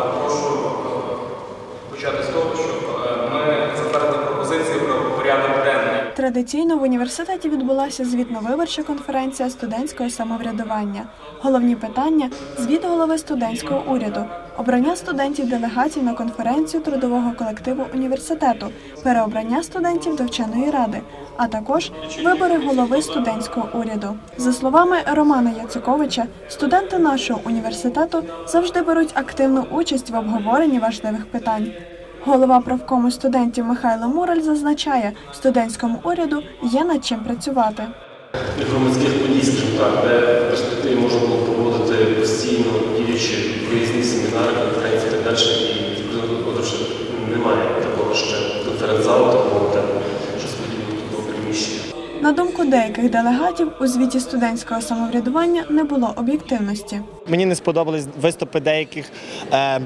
Прошу е, почати з того, щоб е, ми затвердили пропозиції про порядок денний. Традиційно в університеті відбулася звітно-виборча конференція студентського самоврядування. Головні питання звіт голови студентського уряду, обрання студентів-делегатів на конференцію трудового колективу університету, переобрання студентів до вченої ради, а також вибори голови студентського уряду. За словами Романа Яцуковича, студенти нашого університету завжди беруть активну участь в обговоренні важливих питань. Голова правкому студентів Михайло Мураль зазначає, студентському уряду є над чим працювати. громадських подій, скажімо так, виїзні семінари, конференції і так далі. І відповідно, отже, немає такого ще конференц-залу, такого щось що подібного приміщення. На думку деяких делегатів, у звіті студентського самоврядування не було об'єктивності. Мені не сподобались виступи деяких е,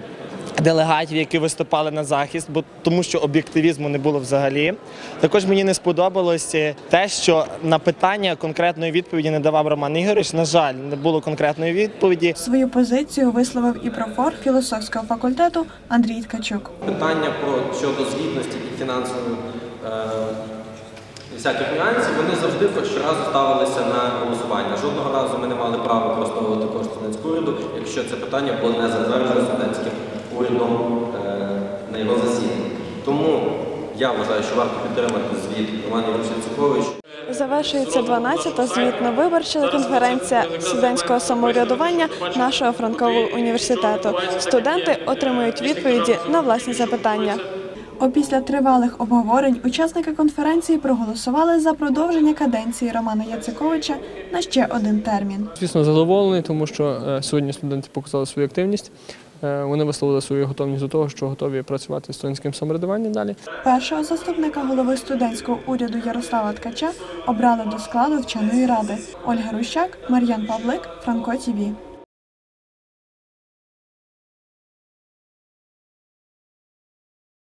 делегатів, які виступали на захист, бо тому що об'єктивізму не було взагалі. Також мені не сподобалось те, що на питання конкретної відповіді не давав Роман Ігорович. На жаль, не було конкретної відповіді. Свою позицію висловив і профор філософського факультету Андрій Ткачук. питання про щодо звітності і фінансової е, всяких нюансів, вони завжди хоч раз ставилися на голосування. Жодного разу ми не мали права проставити кошти якщо це питання було не затверджено студентським урядом е, на його засіданні. Тому я вважаю, що варто підтримати звіт Романа Ігоровича Завершується 12-та звітно-виборча конференція студентського самоврядування нашого Франкового університету. Студенти отримують відповіді на власні запитання. Опісля тривалих обговорень учасники конференції проголосували за продовження каденції Романа Яциковича на ще один термін. Звісно, задоволений, тому що е, сьогодні студенти показали свою активність. Е, Вони висловили свою готовність до того, що готові працювати з студентським самоврядуванням далі. Першого заступника голови студентського уряду Ярослава Ткача обрали до складу вченої ради. Ольга Рущак, Мар'ян Павлик, Франко ТІВІ.